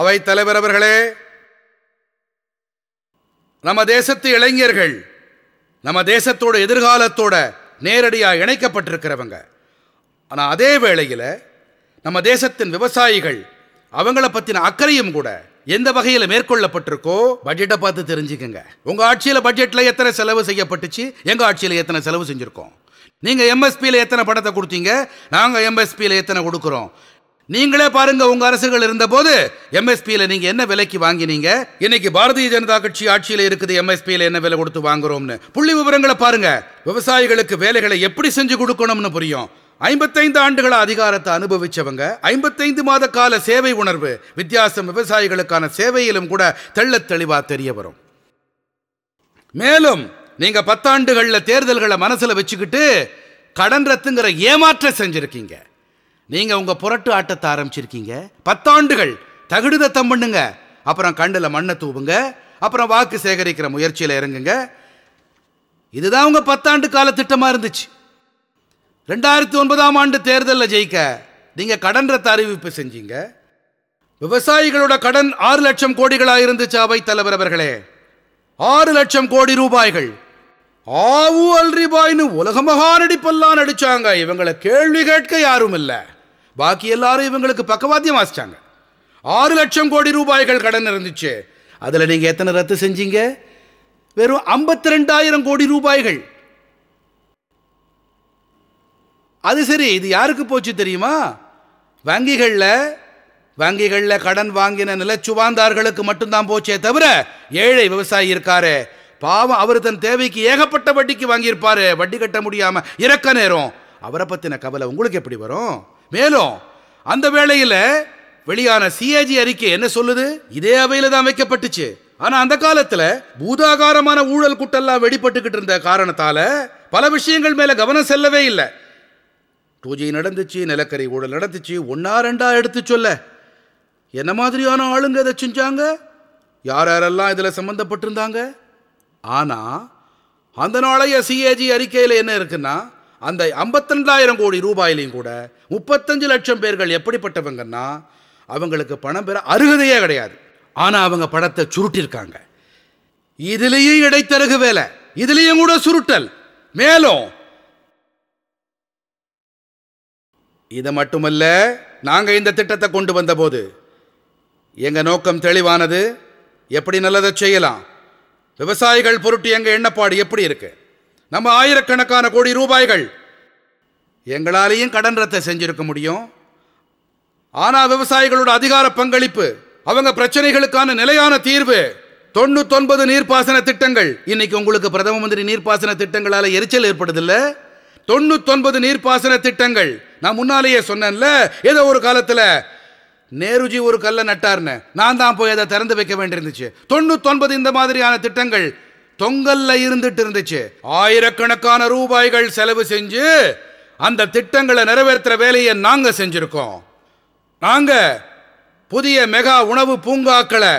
அவை தலைவர் அவர்களே நம்ம தேசத்து இளைஞர்கள் நம்ம தேசத்தோட எதிர்காலத்தோட நேரடியாக இணைக்கப்பட்டிருக்கிறவங்க. ஆனால் அதே வேளையில் நம்ம தேசத்தின் விவசாயிகள் அவங்கள பற்றின அக்கறையும் கூட எந்த வகையில் மேற்கொள்ளப்பட்டிருக்கோ பட்ஜெட்டை பார்த்து தெரிஞ்சுக்கங்க. உங்கள் ஆட்சியில் பட்ஜெட்டில் எத்தனை செலவு செய்யப்பட்டுச்சு? எங்கள் ஆட்சியில் எத்தனை செலவு செஞ்சுருக்கோம்? நீங்கள் எம்எஸ்பியில் எத்தனை பணத்தை கொடுத்தீங்க? நாங்கள் எம்எஸ்பியில் எத்தனை கொடுக்குறோம்? நீங்களே பாருங்க உங்க அரசுகள் இருந்தபோது எம்எஸ்பியில் நீங்க என்ன விலைக்கு வாங்கினீங்க? இன்னைக்கு பாரதிய ஜனதா கட்சி ஆட்சியில இருக்குது எம்எஸ்பியில் என்ன விலை கொடுத்து வாங்குறோம்னு. புள்ளி விவரங்களை பாருங்க. விவசாயிகளுக்கு வேலைகளை எப்படி செஞ்சு கொடுக்கணும்னு புரியும். ஐம்பத்தைந்து ஆண்டுகள அதிகாரத்தை அனுபவிச்சவங்க ஐம்பத்தைந்து மாத கால சேவை உணர்வு வித்தியாசம் விவசாயிகளுக்கான சேவையிலும் கூட தெள்ளத் தெளிவா தெரிய வரும். மேலும் நீங்க பத்தாண்டுகள்ல தேர்தல்களை மனசுல வச்சுக்கிட்டு கடன் ரத்துங்கிற ஏமாற்ற செஞ்சிருக்கீங்க. நீங்கள் உங்கள் புரட்டு ஆட்டத்தை ஆரம்பிச்சிருக்கீங்க. பத்தாண்டுகள் தகுடுதத்தம் பண்ணுங்க. அப்புறம் கண்ணில் மண்ணை தூவுங்க. அப்புறம் வாக்கு சேகரிக்கிற முயற்சியில் இறங்குங்க. இதுதான் உங்கள் பத்தாண்டு கால திட்டமாக இருந்துச்சு. ரெண்டாயிரத்தி ஒன்பதாம் ஆண்டு தேர்தலில் ஜெயிக்க நீங்கள் கடன் ரத்த அறிவிப்பு செஞ்சீங்க. விவசாயிகளோட கடன் ஆறு லட்சம் கோடிகளாக இருந்துச்சு அவை தலைவர் அவர்களே. ஆறு லட்சம் கோடி ரூபாய்கள். ஆவு அல்ரிபாய்னு உலக மகா நடிப்பெல்லாம் நடிச்சாங்க. இவங்களை கேள்வி கேட்க யாரும் இல்லை. பாக்கி எல்லாரும் இவங்களுக்கு பக்கவாத்தியம் வாசிச்சாங்க. ஆறு லட்சம் கோடி ரூபாய்கள் கடன் இருந்துச்சு. அதில் நீங்கள் எத்தனை ரத்து செஞ்சீங்க? வெறும் ஐம்பத்தி ரெண்டாயிரம் கோடி ரூபாய்கள். அது சரி இது யாருக்கு போச்சு தெரியுமா? வங்கிகளில் வங்கிகளில் கடன் வாங்கின நிலச்சுவாந்தார்களுக்கு மட்டும்தான் போச்சே தவிர ஏழை விவசாயி இருக்காரு. பாவம் அவர் தன் தேவைக்கு ஏகப்பட்ட வட்டிக்கு வாங்கியிருப்பாரு. வட்டி கட்ட முடியாமல் இறக்க நேரம். அவரை பற்றின கவலை உங்களுக்கு எப்படி வரும்? மேலும் அந்த வேளையில் வெளியான சிஏஜி அறிக்கை என்ன சொல்லுது? இதே அவையில தான் வைக்கப்பட்டுச்சு. ஆனா அந்த காலத்துல பூதாகாரமான ஊழல் குட்டெல்லாம் வெடிப்பட்டுக்கிட்டு இருந்த காரணத்தால பல விஷயங்கள் மேல கவனம் செல்லவே இல்லை. பூஜை நடந்துச்சு நிலக்கரி ஊழல் நடந்துச்சு ஒன்னா ரெண்டா எடுத்து சொல்ல. என்ன மாதிரியான ஆளுங்க இதை செஞ்சாங்க? யார் யாரெல்லாம் இதில் சம்மந்தப்பட்டிருந்தாங்க ஆனால் அந்த நாளைய சிஏஜி அறிக்கையில் என்ன இருக்குன்னா அந்த ஐம்பத்திரெண்டாயிரம் கோடி ரூபாயிலையும் கூட முப்பத்தஞ்சு லட்சம் பேர்கள் எப்படிப்பட்டவங்கன்னா அவங்களுக்கு பணம் பெற அருகதையே கிடையாது. ஆனால் அவங்க பணத்தை சுருட்டிருக்காங்க. இதுலேயும் இடைத்தரகு வேலை. இதுலேயும் கூட சுருட்டல். மேலும் இது மட்டுமல்ல நாங்கள் இந்த திட்டத்தை கொண்டு வந்தபோது எங்கள் நோக்கம் தெளிவானது. எப்படி நல்லதை செய்யலாம்? விவசாயிகள் பொருட்டு எங்கள் எண்ணப்பாடு எப்படி இருக்குது நம்ம ஆயிரக்கணக்கான கோடி ரூபாய்கள். எங்களாலேயும் கடன் ரத்தை செஞ்சிருக்க முடியும். ஆனால் விவசாயிகளோட அதிகார பங்களிப்பு அவங்க பிரச்சனைகளுக்கான நிலையான தீர்வு தொண்ணூத்தொன்பது நீர்ப்பாசன திட்டங்கள். இன்னைக்கு உங்களுக்கு பிரதம மந்திரி நீர்ப்பாசன திட்டங்களால் எரிச்சல் ஏற்படுதில்ல? தொண்ணூத்தொன்பது நீர்ப்பாசன திட்டங்கள். நான் முன்னாலேயே சொன்னேன்ல ஏதோ ஒரு காலத்தில் நேருஜி ஒரு கல்லை நட்டார்னு. நான் தான் போய் அதை திறந்து வைக்க வேண்டியிருந்துச்சு. தொண்ணூத்தொன்பது இந்த மாதிரியான திட்டங்கள் தொங்கல்ல இருந்துட்டு இருந்துச்சு. ஆயிரக்கணக்கான ரூபாய்கள் செலவு செஞ்சு அந்த திட்டங்களை நிறைவேற்றுற வேலையை நாங்க செஞ்சிருக்கோம். நாங்க புதிய மெகா உணவு பூங்காக்களை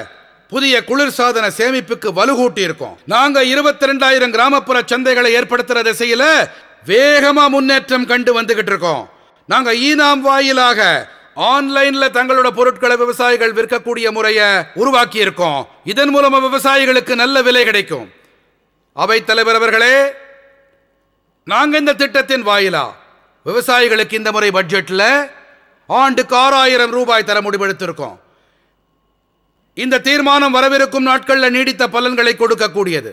புதிய குளிர்சாதன சேமிப்புக்கு வலுகூட்டி இருக்கோம் நாங்க இருபத்தி ரெண்டாயிரம் கிராமப்புற சந்தைகளை ஏற்படுத்துற திசையில வேகமா முன்னேற்றம் கண்டு வந்துகிட்டு இருக்கோம். நாங்க ஈனாம் வாயிலாக ஆன்லைன்ல தங்களோட பொருட்களை விவசாயிகள் விற்கக்கூடிய முறையை உருவாக்கி இருக்கோம் இதன் மூலமா விவசாயிகளுக்கு நல்ல விலை கிடைக்கும். அவை தலைவர் அவர்களே நாங்கள் இந்த திட்டத்தின் வாயிலா? விவசாயிகளுக்கு இந்த முறை பட்ஜெட்டில் ஆண்டுக்கு ஆறாயிரம் ரூபாய் தர முடிவெடுத்திருக்கோம் இந்த தீர்மானம் வரவிருக்கும் நாட்களில் நீடித்த பலன்களை கொடுக்கக்கூடியது.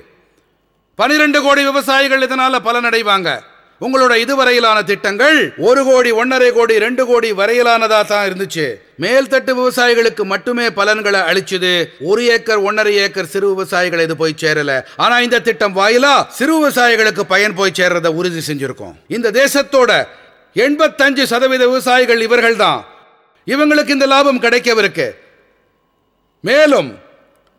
பனிரெண்டு கோடி விவசாயிகள் இதனால் பலனடைவாங்க. உங்களோட இதுவரையிலான திட்டங்கள் ஒரு கோடி ஒன்னரை கோடி ரெண்டு கோடி வரையிலானதா தான் இருந்துச்சு. மேல்தட்டு விவசாயிகளுக்கு மட்டுமே பலன்களை அளிச்சுது. ஒரு ஏக்கர் ஒன்னரை ஏக்கர் சிறு விவசாயிகள் இது போய் சேரல. ஆனா இந்த திட்டம் வாயிலா சிறு விவசாயிகளுக்கு பயன் போய் சேர்றத உறுதி செஞ்சிருக்கோம். இந்த தேசத்தோட எண்பத்தஞ்சு சதவீத விவசாயிகள் இவர்கள் தான் இவங்களுக்கு இந்த லாபம் கிடைக்கவிருக்கு. மேலும்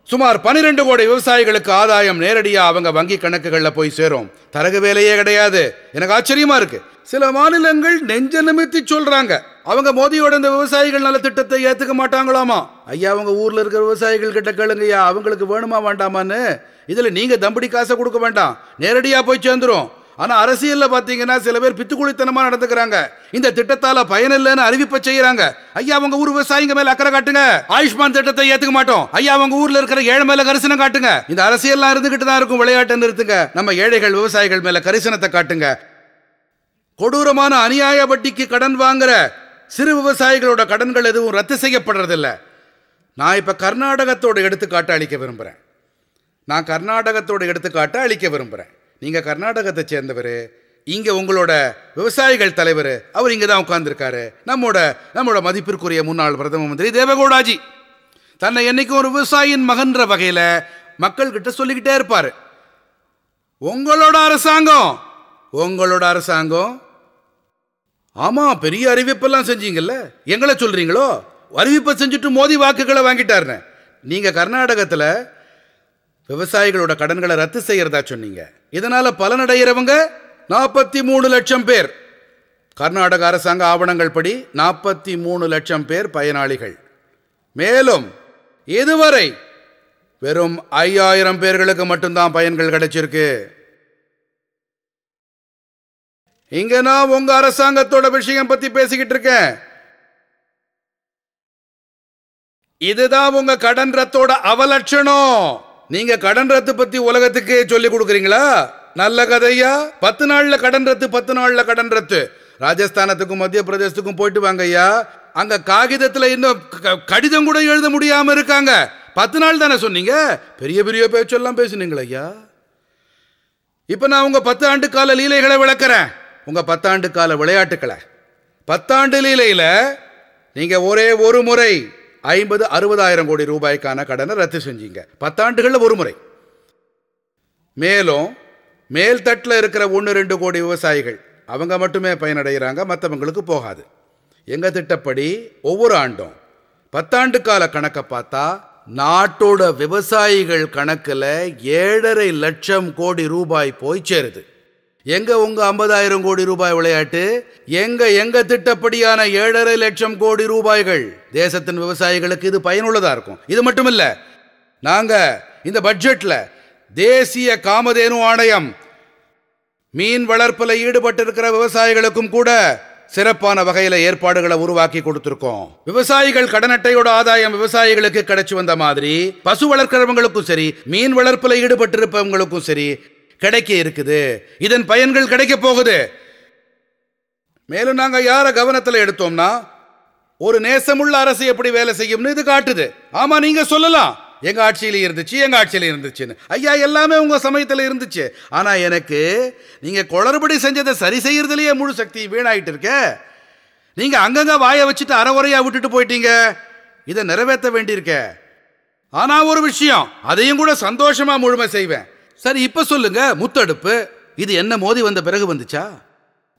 சுமார் பன்னிரெண்டு கோடி விவசாயிகளுக்கு ஆதாயம் நேரடியாக அவங்க வங்கி கணக்குகளில் போய் சேரும். தரகு வேலையே கிடையாது. எனக்கு ஆச்சரியமா இருக்கு. சில மாநிலங்கள் நெஞ்ச நிமித்தி சொல்றாங்க. அவங்க மோதியோட இந்த விவசாயிகள் நல திட்டத்தை ஏத்துக்க மாட்டாங்களாமா? ஐயா அவங்க ஊர்ல இருக்கிற விவசாயிகள் கிட்ட கேளுங்கய்யா. அவங்களுக்கு வேணுமா வேண்டாமான்னு? இதுல நீங்க தம்படி காசை கொடுக்க வேண்டாம். நேரடியா போய் சேர்ந்துரும். ஆனால் அரசியலில் பார்த்தீங்கன்னா சில பேர் பித்துக்குழித்தனமாக நடந்துக்கிறாங்க. இந்த திட்டத்தால் பயனில்லைன்னு அறிவிப்பை செய்கிறாங்க ஐயா அவங்க ஊர் விவசாயிங்க மேலே அக்கறை காட்டுங்க. ஆயுஷ்மான் திட்டத்தை ஏற்றுக்க மாட்டோம். ஐயா அவங்க ஊரில் இருக்கிற ஏழை மேலே கரிசனம் காட்டுங்க. இந்த அரசியல்லாம் இருந்துகிட்டு தான் இருக்கும். விளையாட்டு நிறுத்துங்க. நம்ம ஏழைகள் விவசாயிகள் மேலே கரிசனத்தை காட்டுங்க. கொடூரமான அநியாய வட்டிக்கு கடன் வாங்குற சிறு விவசாயிகளோட கடன்கள் எதுவும் ரத்து செய்யப்படுறதில்ல. நான் இப்போ கர்நாடகத்தோட எடுத்துக்காட்டை அளிக்க விரும்புகிறேன் நான் கர்நாடகத்தோட எடுத்துக்காட்டை அளிக்க விரும்புகிறேன் நீங்கள் கர்நாடகத்தை சேர்ந்தவர் இங்கே உங்களோட விவசாயிகள் தலைவர் அவர் இங்கே தான் உட்கார்ந்துருக்காரு. நம்மோட நம்மோட மதிப்பிற்குரிய முன்னாள் பிரதம மந்திரி தேவகோடாஜி. தன்னை என்னைக்கும் ஒரு விவசாயியின் மகன்ற வகையில் மக்கள்கிட்ட சொல்லிக்கிட்டே இருப்பார். உங்களோட அரசாங்கம் உங்களோட அரசாங்கம். ஆமாம் பெரிய அறிவிப்பெல்லாம் செஞ்சீங்கல்ல? எங்களை சொல்கிறீங்களோ அறிவிப்பை செஞ்சுட்டு மோதி வாக்குகளை வாங்கிட்டாருன்னு. நீங்கள் கர்நாடகத்தில் விவசாயிகளோட கடன்களை ரத்து செய்கிறதா சொன்னீங்க. இதனால பலனடைகிறவங்க நாற்பத்தி மூணு லட்சம் பேர். கர்நாடக அரசாங்க ஆவணங்கள் படி நாற்பத்தி மூணு லட்சம் பேர் பயனாளிகள். மேலும் இதுவரை வெறும் ஐயாயிரம் பேர்களுக்கு மட்டும்தான் பயன்கள் கிடைச்சிருக்கு. இங்க நான் உங்க அரசாங்கத்தோட விஷயம் பத்தி பேசிக்கிட்டு இருக்கேன். இதுதான் உங்க கடன் ரத்தோட அவலட்சணம். நீங்க கடன் ரத்து பத்தி உலகத்துக்கு சொல்லி கொடுக்குறீங்களா? நல்ல கதையா? பத்து நாள்ல கடன் ரத்து பத்து நாள்ல கடன் ரத்து. ராஜஸ்தானத்துக்கும் மத்திய பிரதேசத்துக்கும் போயிட்டு வாங்க ஐயா. அங்க காகிதத்துல இன்னும் க- கடிதம் கூட எழுத முடியாம இருக்காங்க. பத்து நாள் தானே சொன்னீங்க? பெரிய பெரிய பேச்செல்லாம் பேசுனீங்களா ஐயா. இப்ப நான் உங்க பத்து ஆண்டு கால லீலைகளை விளக்குறேன். உங்க பத்தாண்டு கால விளையாட்டுக்களை. பத்தாண்டு லீலையில நீங்க ஒரே ஒரு முறை ஐம்பது அறுபதாயிரம் கோடி ரூபாய்க்கான கடனை ரத்து செஞ்சீங்க. பத்தாண்டுகளில் ஒரு முறை. மேலும் மேல் தட்டில் இருக்கிற ஒன்று ரெண்டு கோடி விவசாயிகள் அவங்க மட்டுமே பயனடைகிறாங்க மற்றவங்களுக்கு போகாது. எங்கள் திட்டப்படி ஒவ்வொரு ஆண்டும் பத்தாண்டு கால கணக்கை பார்த்தா நாட்டோட விவசாயிகள் கணக்கில் ஏழரை லட்சம் கோடி ரூபாய் போய் சேருது. எங்க உங்க ஐம்பதாயிரம் கோடி ரூபாய் விளையாட்டு? எங்க எங்க திட்டப்படியான ஏழரை லட்சம் கோடி ரூபாய்கள்? தேசத்தின் விவசாயிகளுக்கு இது பயனுள்ளதா இருக்கும். இது மட்டும் இல்ல நாங்க இந்த பட்ஜெட்ல தேசிய காமதேனு ஆணையம் மீன் வளர்ப்பில் ஈடுபட்டிருக்கிற விவசாயிகளுக்கும் கூட சிறப்பான வகையில் ஏற்பாடுகளை உருவாக்கி கொடுத்துருக்கோம். விவசாயிகள் கடன் அட்டையோட ஆதாயம் விவசாயிகளுக்கு கிடைச்சி வந்த மாதிரி பசு வளர்க்கிறவங்களுக்கும் சரி மீன் வளர்ப்பில் ஈடுபட்டிருப்பவங்களுக்கும் சரி கிடைக்க இருக்குது. இதன் பயன்கள் கிடைக்க போகுது. மேலும் நாங்கள் யாரை கவனத்தில் எடுத்தோம்னா ஒரு நேசமுள்ள அரசு எப்படி வேலை செய்யும்னு இது காட்டுது. ஆமா நீங்க சொல்லலாம். எங்க ஆட்சியில் இருந்துச்சு எங்க ஆட்சியில் இருந்துச்சுன்னு. ஐயா எல்லாமே உங்க சமயத்தில் இருந்துச்சு. ஆனா எனக்கு நீங்க குளறுபடி செஞ்சதை சரி செய்யறதுலயே முழு சக்தி வீணாயிட்டு இருக்க. நீங்க அங்கங்க வாயை வச்சுட்டு அறகுறையா விட்டுட்டு போயிட்டீங்க. இதை நிறைவேற்ற வேண்டியிருக்க. ஆனா ஒரு விஷயம் அதையும் கூட சந்தோஷமா முழுமை செய்வேன். சரி இப்ப சொல்லுங்க. முத்தடுப்பு. இது என்ன மோதி வந்த பிறகு வந்துச்சா?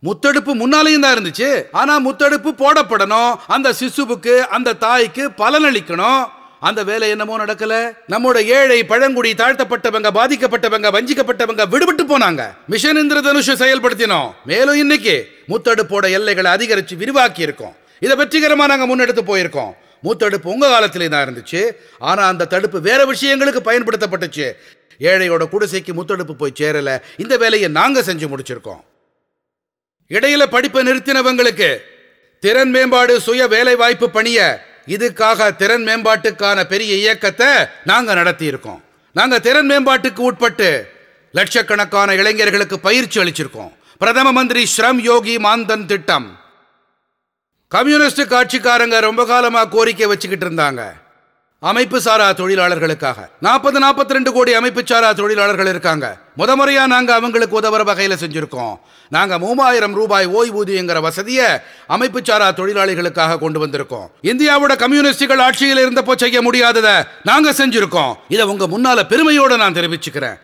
முத்தடுப்பு முன்னாலேயும் தான் இருந்துச்சு. ஆனா முத்தடுப்பு போடப்படணும். அந்த சிசுவுக்கு அந்த தாய்க்கு பலனளிக்கணும் அந்த வேலை என்னமோ நடக்கல. நம்மோட ஏழை பழங்குடி தாழ்த்தப்பட்டவங்க பாதிக்கப்பட்டவங்க வஞ்சிக்கப்பட்டவங்க விடுபட்டு போனாங்க. மிஷன் இந்திரதனுஷ செயல்படுத்தினோம். மேலும் இன்னைக்கு முத்தடுப்போட எல்லைகளை அதிகரிச்சு விரிவாக்கி இருக்கோம் இதை வெற்றிகரமா நாங்க முன்னெடுத்து போயிருக்கோம். மூத்தடுப்பு உங்க காலத்திலே தான் இருந்துச்சு. ஆனா அந்த தடுப்பு வேற விஷயங்களுக்கு பயன்படுத்தப்பட்டுச்சு. ஏழையோட குடிசைக்கு முத்தெடுப்பு போய் சேரல. இந்த வேலையை நாங்க செஞ்சு முடிச்சிருக்கோம். இடையில படிப்பை நிறுத்தினவங்களுக்கு திறன் மேம்பாடு சுய வேலை வாய்ப்பு பணிய இதுக்காக திறன் மேம்பாட்டுக்கான பெரிய இயக்கத்தை நாங்க நடத்தி இருக்கோம் நாங்க திறன் மேம்பாட்டுக்கு உட்பட்டு லட்சக்கணக்கான இளைஞர்களுக்கு பயிற்சி அளிச்சிருக்கோம். பிரதம மந்திரி ஸ்ரம் யோகி மாந்தன் திட்டம். கம்யூனிஸ்ட் காட்சிக்காரங்க ரொம்ப காலமாக கோரிக்கை வச்சுக்கிட்டு இருந்தாங்க. அமைப்பு சாரா தொழிலாளர்களுக்காக. நாற்பது நாற்பத்தி ரெண்டு கோடி அமைப்பு சாரா தொழிலாளர்கள் இருக்காங்க. முத முறையா நாங்க அவங்களுக்கு உதவுற வகையில செஞ்சிருக்கோம். நாங்க மூவாயிரம் ரூபாய் ஓய்வூதியங்கிற வசதியை அமைப்பு சாரா தொழிலாளிகளுக்காக கொண்டு வந்திருக்கோம். இந்தியாவோட கம்யூனிஸ்டுகள் ஆட்சியில் இருந்தப்போ செய்ய முடியாததை நாங்க செஞ்சிருக்கோம். இதை உங்க முன்னால பெருமையோட நான் தெரிவிச்சுக்கிறேன்.